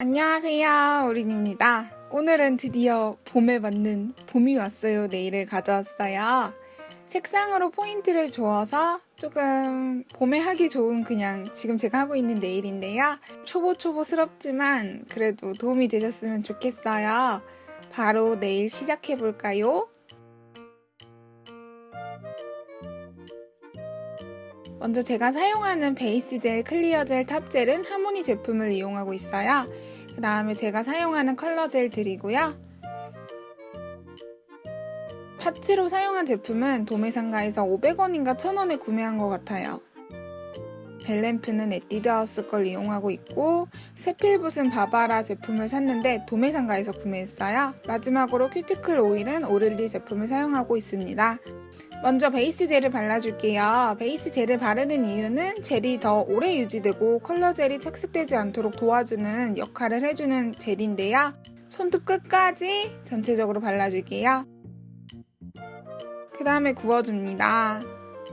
안녕하세요, 우린입니다. 오늘은 드디어 봄에 맞는 봄이 왔어요 네일을 가져왔어요. 색상으로 포인트를 주어서 조금 봄에 하기 좋은 그냥 지금 제가 하고 있는 네일인데요. 초보초보스럽지만 그래도 도움이 되셨으면 좋겠어요. 바로 네일 시작해볼까요? 먼저 제가 사용하는 베이스 젤 클리어 젤 탑 젤은 하모니 제품을 이용하고 있어요. 그 다음에 제가 사용하는 컬러 젤들이고요. 파츠로 사용한 제품은 도매상가에서 500원인가 1000원에 구매한 것 같아요. 젤램프는 에뛰드하우스 걸 이용하고 있고 세필붓은 바바라 제품을 샀는데 도매상가에서 구매했어요. 마지막으로 큐티클 오일은 오를리 제품을 사용하고 있습니다. 먼저 베이스 젤을 발라줄게요. 베이스 젤을 바르는 이유는 젤이 더 오래 유지되고 컬러 젤이 착색되지 않도록 도와주는 역할을 해주는 젤인데요. 손톱 끝까지 전체적으로 발라줄게요. 그 다음에 구워줍니다.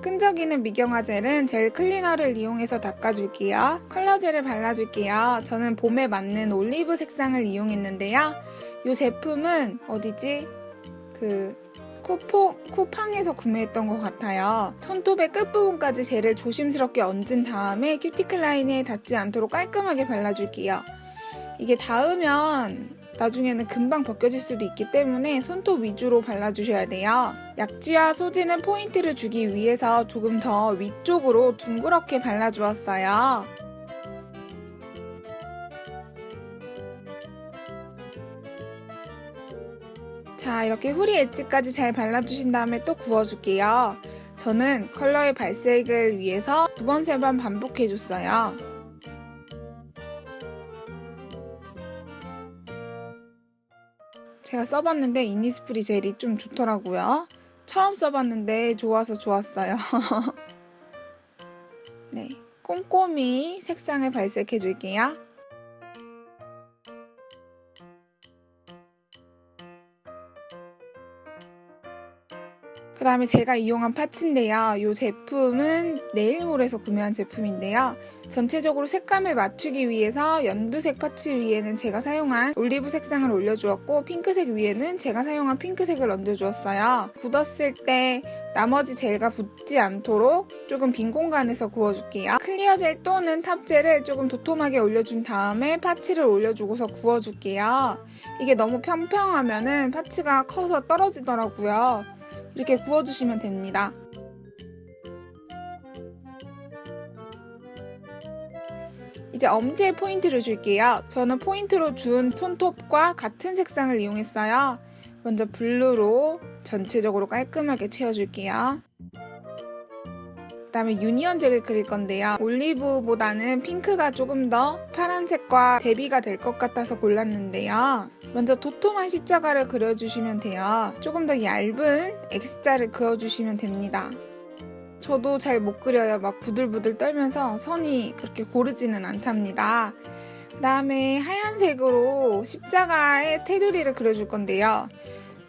끈적이는 미경화 젤은 젤 클리너를 이용해서 닦아줄게요. 컬러 젤을 발라줄게요. 저는 봄에 맞는 올리브 색상을 이용했는데요. 이 제품은 어디지? 그 쿠포, 쿠팡에서 구매했던 것 같아요. 손톱의 끝부분까지 젤을 조심스럽게 얹은 다음에 큐티클 라인에 닿지 않도록 깔끔하게 발라줄게요. 이게 닿으면 나중에는 금방 벗겨질 수도 있기 때문에 손톱 위주로 발라주셔야 돼요. 약지와 소지는 포인트를 주기 위해서 조금 더 위쪽으로 둥그렇게 발라주었어요. 자, 이렇게 후리 엣지까지 잘 발라주신 다음에 또 구워줄게요. 저는 컬러의 발색을 위해서 두 번, 세 번 반복해줬어요. 제가 써봤는데 이니스프리 젤이 좀 좋더라고요. 처음 써봤는데 좋아서 좋았어요. 네, 꼼꼼히 색상을 발색해줄게요. 그 다음에 제가 이용한 파츠인데요. 이 제품은 네일몰에서 구매한 제품인데요. 전체적으로 색감을 맞추기 위해서 연두색 파츠 위에는 제가 사용한 올리브 색상을 올려주었고 핑크색 위에는 제가 사용한 핑크색을 얹어주었어요. 굳었을 때 나머지 젤과 붙지 않도록 조금 빈 공간에서 구워줄게요. 클리어 젤 또는 탑젤을 조금 도톰하게 올려준 다음에 파츠를 올려주고서 구워줄게요. 이게 너무 평평하면은 파츠가 커서 떨어지더라고요. 이렇게 구워주시면 됩니다. 이제 엄지에 포인트를 줄게요. 저는 포인트로 준 손톱과 같은 색상을 이용했어요. 먼저 블루로 전체적으로 깔끔하게 채워줄게요. 그 다음에 유니언 젤을 그릴 건데요. 올리브보다는 핑크가 조금 더 파란색과 대비가 될 것 같아서 골랐는데요. 먼저 도톰한 십자가를 그려주시면 돼요. 조금 더 얇은 X자를 그어주시면 됩니다. 저도 잘 못 그려요. 막 부들부들 떨면서 선이 그렇게 고르지는 않답니다. 그 다음에 하얀색으로 십자가의 테두리를 그려줄 건데요.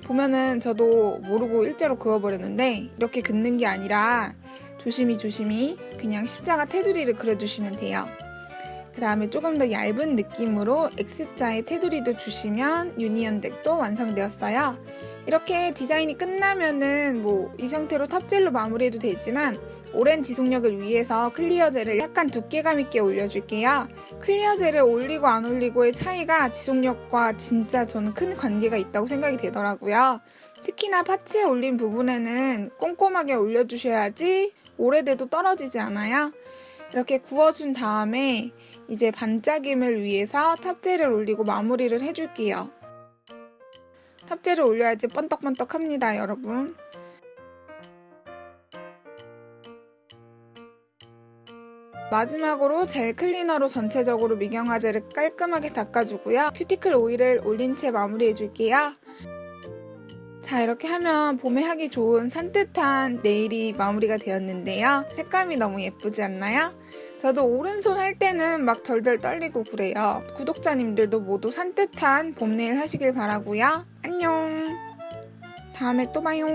보면은 저도 모르고 일자로 그어버렸는데 이렇게 긋는 게 아니라 조심히 조심히 그냥 십자가 테두리를 그려주시면 돼요. 그 다음에 조금 더 얇은 느낌으로 X자의 테두리도 주시면 유니언 덱도 완성되었어요. 이렇게 디자인이 끝나면은 뭐 이 상태로 탑젤로 마무리해도 되지만 오랜 지속력을 위해서 클리어 젤을 약간 두께감 있게 올려줄게요. 클리어 젤을 올리고 안 올리고의 차이가 지속력과 진짜 저는 큰 관계가 있다고 생각이 되더라고요. 특히나 파츠에 올린 부분에는 꼼꼼하게 올려주셔야지 오래돼도 떨어지지 않아요. 이렇게 구워준 다음에 이제 반짝임을 위해서 탑재를 올리고 마무리를 해줄게요. 탑재를 올려야지 번떡번떡합니다, 여러분. 마지막으로 젤 클리너로 전체적으로 미경화젤을 깔끔하게 닦아주고요. 큐티클 오일을 올린 채 마무리해줄게요. 자 이렇게 하면 봄에 하기 좋은 산뜻한 네일이 마무리가 되었는데요. 색감이 너무 예쁘지 않나요? 저도 오른손 할 때는 막 덜덜 떨리고 그래요. 구독자님들도 모두 산뜻한 봄 네일 하시길 바라고요. 안녕. 다음에 또 봐요.